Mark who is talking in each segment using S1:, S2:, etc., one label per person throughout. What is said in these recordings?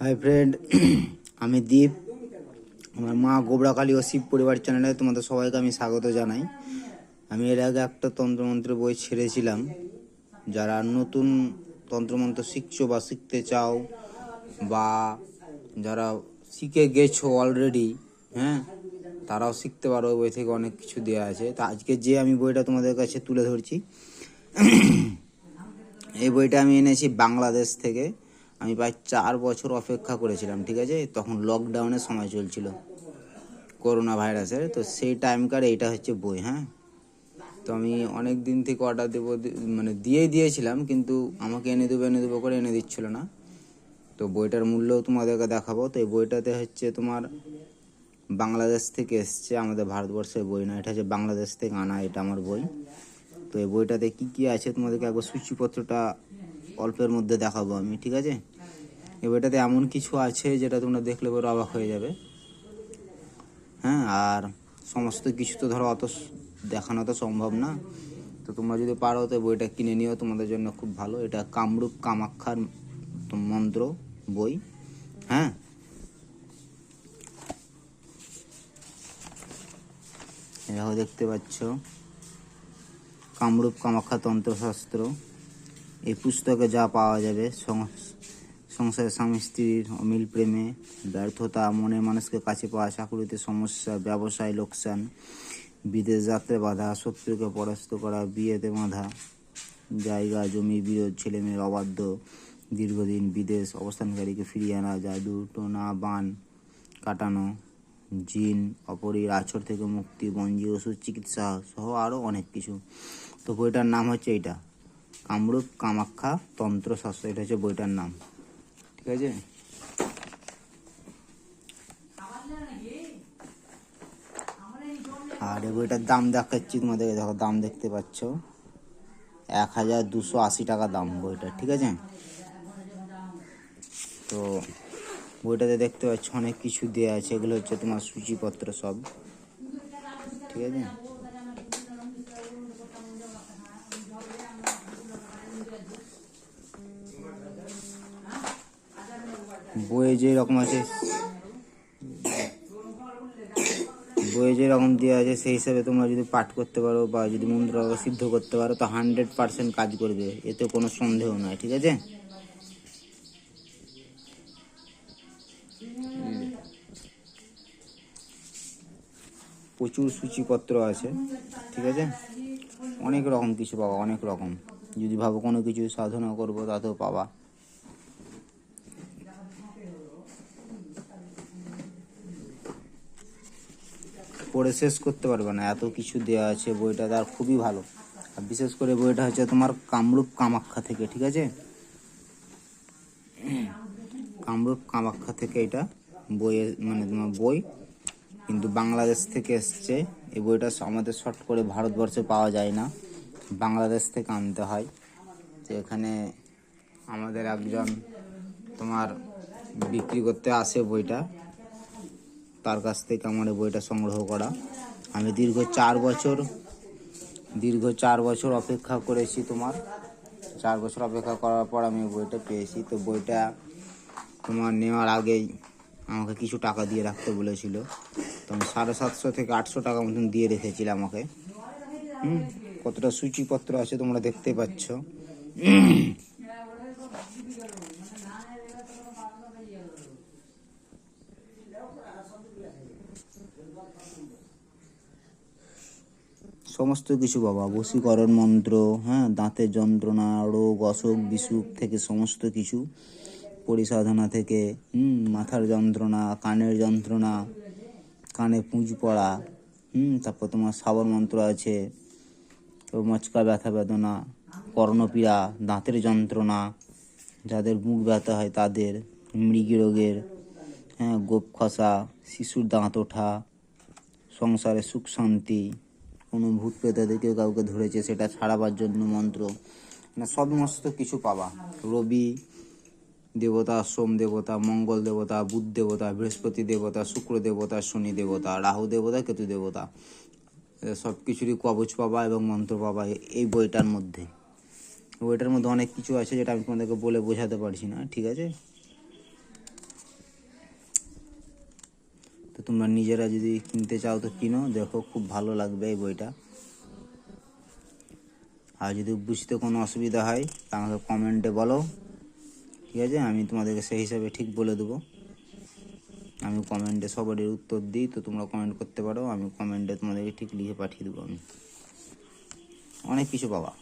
S1: Hi friend আমি দীপ। আমার মা গোবরাকালী ও শিব পরিবার চ্যানেলে তোমাদের সবাইকে আমি স্বাগত জানাই। আমি এর আগে একটা তন্ত্রমন্ত্র বই ছেড়েছিলাম। যারা নতুন তন্ত্রমন্ত্র শিখছো বা শিখতে চাও বা যারা শিখে গেছো অলরেডি হ্যাঁ তারাও শিখতে পারো। বই থেকে অনেক কিছু দেওয়া আছে। তা আজকে যে আমি বইটা তোমাদের কাছে তুলে ধরছি, এই বইটা আমি এনেছি বাংলাদেশ থেকে। আমি প্রায় চার বছর অপেক্ষা করেছিলাম, ঠিক আছে? তখন লকডাউনের সময় চলছিল করোনা ভাইরাসের তো সেই টাইমকার এইটা হচ্ছে বই হ্যাঁ? তো আমি অনেক দিন থেকে অর্ডার দেবো মানে দিয়েই দিয়েছিলাম, কিন্তু আমাকে এনে দেবো এনে দেবো করে এনে দিচ্ছিল না। তো বইটার মূল্যও তোমাদেরকে দেখাবো। তো এই বইটাতে হচ্ছে তোমার বাংলাদেশ থেকে এসছে আমাদের ভারতবর্ষের বই না, এটা হচ্ছে বাংলাদেশ থেকে আনা এটা আমার বই। তো এই বইটাতে কি কি আছে তোমাদেরকে একবার সূচিপত্রটা অল্পের মধ্যে দেখাবো আমি, ঠিক আছে? এই বইটাতে এমন কিছু আছে যেটা তোমরা দেখলে পরে অবাক হয়ে যাবে। হ্যাঁ আর সমস্ত কিছু তো ধরো অত দেখানো তো সম্ভব না। তো তোমরা যদি পারো, তো বইটা কিনে নিও, তোমাদের জন্য খুব ভালো। এটা কামরূপ কামাক্ষার মন্ত্র বই। হ্যাঁ? দেখতে পাচ্ছ। কামরূপ কামাখ্যা তন্ত্রশাস্ত্র। এই পুস্তকে যা পাওয়া যাবে সংসারে স্বামী স্ত্রীর অমিল প্রেমে, ব্যর্থতা, মনে মানুষকে কাছে পাওয়া চাকুরিতে সমস্যা, ব্যবসায় লোকসান, বিদেশ যাত্রায় বাধা, শত্রুকে পরাস্ত করা, বিয়েতে বাধা, জায়গা, জমি, বিরোধ ছেলে মেয়ের অবাধ্য, দীর্ঘদিন বিদেশ অবস্থানকারীকে ফিরিয়ে আনা, জাদু, টোনা, বান কাটানো, জিন, অপরীর আছর থেকে মুক্তি বঞ্জি ওষুধ, চিকিৎসা সহ আরও অনেক কিছু। তো বইটার নাম হচ্ছে এইটা। কামরূপ কামাখ্যা তন্ত্রশাস্ত্র, এটা হচ্ছে বইটার নাম। ঠিক আছে? আর এই বইটার দাম দেখাচ্ছি তোমাদের দেখো দাম দেখতে পাচ্ছ। এক হাজার দুশো আশি টাকা দাম বইটা, ঠিক আছে? তো বইটাতে দেখতে পাচ্ছ, অনেক কিছু দেওয়া আছে। এগুলো হচ্ছে তোমার সূচিপত্র সব। ঠিক আছে? বইয়ে যে রকম আছে, বইয়ে যে রকম দেওয়া আছে, সেই হিসাবে তোমরা যদি পাঠ করতে পারো বা যদি মন্ত্র সিদ্ধ করতে পারো, তো হান্ড্রেড পার্সেন্ট কাজ করবে। এতে কোনো সন্দেহ নয় ঠিক আছে? প্রচুর সূচিপত্র আছে, ঠিক আছে? অনেক রকম কিছু পাবা, অনেক রকম। যদি ভাবো কোনো কিছু সাধনা করব, তাতেও পাবা। পড়ে শেষ করতে পারবে না। এত কিছু দেওয়া আছে, বইটা তার খুবই ভালো। আর বিশেষ করে বইটা হচ্ছে তোমার কামরূপ কামাখ্যা থেকে, ঠিক আছে? কামরূপ কামাখ্যা থেকে এটা বইয়ের মানে তোমার বই কিন্তু বাংলাদেশ থেকে এসছে। এই বইটা আমাদের শর্ট করে ভারতবর্ষে পাওয়া যায় না। বাংলাদেশ থেকে আনতে হয়। তো এখানে আমাদের একজন তোমার বিক্রি করতে আসে বইটা। তার কাছ থেকে আমার এই বইটা সংগ্রহ করা। আমি দীর্ঘ চার বছর, দীর্ঘ চার বছর অপেক্ষা করেছি তোমার। চার বছর অপেক্ষা করার পর আমি বইটা পেয়েছি। তো বইটা তোমার নেওয়ার আগেই আমাকে কিছু টাকা দিয়ে রাখতে বলেছিল। তো আমি সাড়ে সাতশো থেকে আটশো টাকা মতন দিয়ে রেখেছিলাম আমাকে। হুম, কতটা সূচিপত্র আছে তোমরা দেখতে পাচ্ছ। সমস্ত কিছু বাবা। বশীকরণ মন্ত্র হ্যাঁ দাঁতের যন্ত্রণা, রোগ, অসুখ, বিসুখ থেকে সমস্ত কিছু পরিসাধনা থেকে, হুম, মাথার যন্ত্রণা, কানের যন্ত্রণা, কানে পুঁজ পড়া, হুম, তারপর তোমার সাবর মন্ত্র আছে তো মচকা ব্যথা বেদনা, কর্ণপীড়া, দাঁতের যন্ত্রণা, যাদের মুখ ব্যথা হয় তাদের, মৃগী রোগের হ্যাঁ গোপ খসা, শিশুর দাঁত ওঠা, সংসারে সুখ শান্তি কোনো ভূত প্রেতাদেরকে কাউকে ধরেছে, সেটা ছাড়াবার জন্য মন্ত্র। না সমস্ত কিছু পাবা। রবি দেবতা, সোম দেবতা, মঙ্গল দেবতা, বুধ দেবতা, বৃহস্পতি দেবতা, শুক্র দেবতা, শনি দেবতা, রাহু দেবতা, কেতু দেবতা সব কিছুরই কবচ পাবা এবং মন্ত্র পাবা এই বইটার মধ্যে। বইটার মধ্যে অনেক কিছু আছে যেটা আমি তোমাদেরকে বলে বোঝাতে পারছি না, ঠিক আছে? তোমরা নিজেরা যদি কিনতে চাও তো কিনো। দেখো, খুব ভালো লাগবে এই বইটা। আর যদি বুঝতে কোনো অসুবিধা হয় আমাকে কমেন্টে বলো। ঠিক আছে? আমি তোমাদেরকে সেই হিসাবে ঠিক বলে দেবো। আমি কমেন্টে সবারই উত্তর দিই, তো তোমরা কমেন্ট করতে পারো। আমি কমেন্টে তোমাদেরকে ঠিক লিখে পাঠিয়ে দেবো আমি। অনেক কিছু পাবা।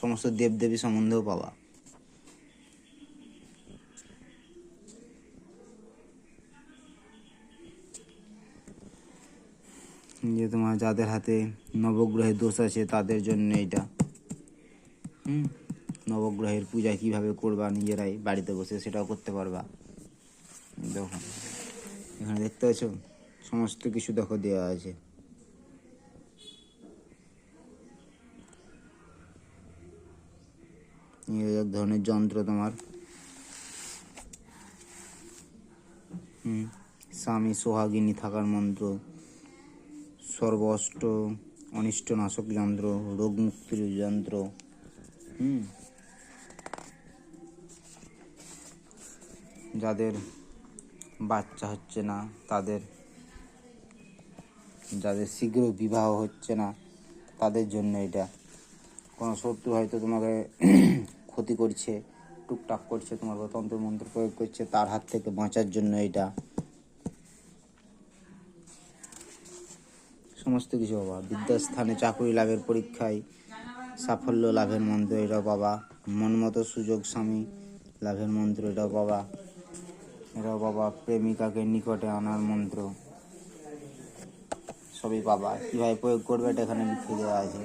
S1: সমস্ত দেবদেবী সম্বন্ধেও পাবা। যে তোমার যাদের হাতে নবগ্রহের দোষ আছে তাদের জন্য এটা হুম? নবগ্রহের পূজা কীভাবে করবা, নিজেরাই বাড়িতে বসে সেটাও করতে পারবা। দেখো, এখানে দেখতে পাচ্ছ? সমস্ত কিছু দেখো দেওয়া আছে। এক ধরনের যন্ত্র তোমার। হুম? স্বামী সোহাগিনী থাকার মন্ত্র। সর্ব অষ্ট অনিষ্ট নাশক যন্ত্র রোগ মুক্তির যন্ত্র। হুম। যাদের বাচ্চা হচ্ছে না, তাদের, যাদের শীঘ্র বিবাহ হচ্ছে না, তাদের জন্য এটা। কোনো শত্রু হয়তো তোমাকে ক্ষতি করছে, টুকটাক করছে, তোমার তন্ত্র মন্ত্র প্রয়োগ করছে, তার হাত থেকে বাঁচার জন্য এটা। সমস্ত কিছু বাবা। বিদ্যাস্থানে চাকরি লাভের পরীক্ষায় সাফল্য লাভের মন্ত্র এটাও পাবা মনমতো সুযোগ স্বামী লাভের মন্ত্র এটাও বাবা। এটাও বাবা, প্রেমিকাকে নিকটে আনার মন্ত্র। সবই পাবা কীভাবে প্রয়োগ করবে এটা এখানে লিখে দেওয়া আছে।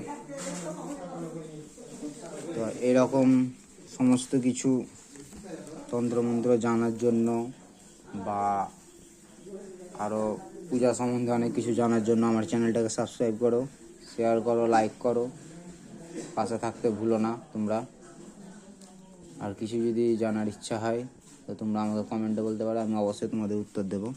S1: তো এরকম সমস্ত কিছু তন্ত্রমন্ত্র জানার জন্য বা আরও পূজা সম্বন্ধে অনেক কিছু জানার জন্য আমার চ্যানেলটাকে সাবস্ক্রাইব করো শেয়ার করো লাইক করো। পাশে থাকতে ভুলো না তোমরা। আর কিছু যদি জানার ইচ্ছা হয়, তো তোমরা আমাকে কমেন্টে বলতে পারো, আমি অবশ্যই তোমাদের উত্তর দেবো।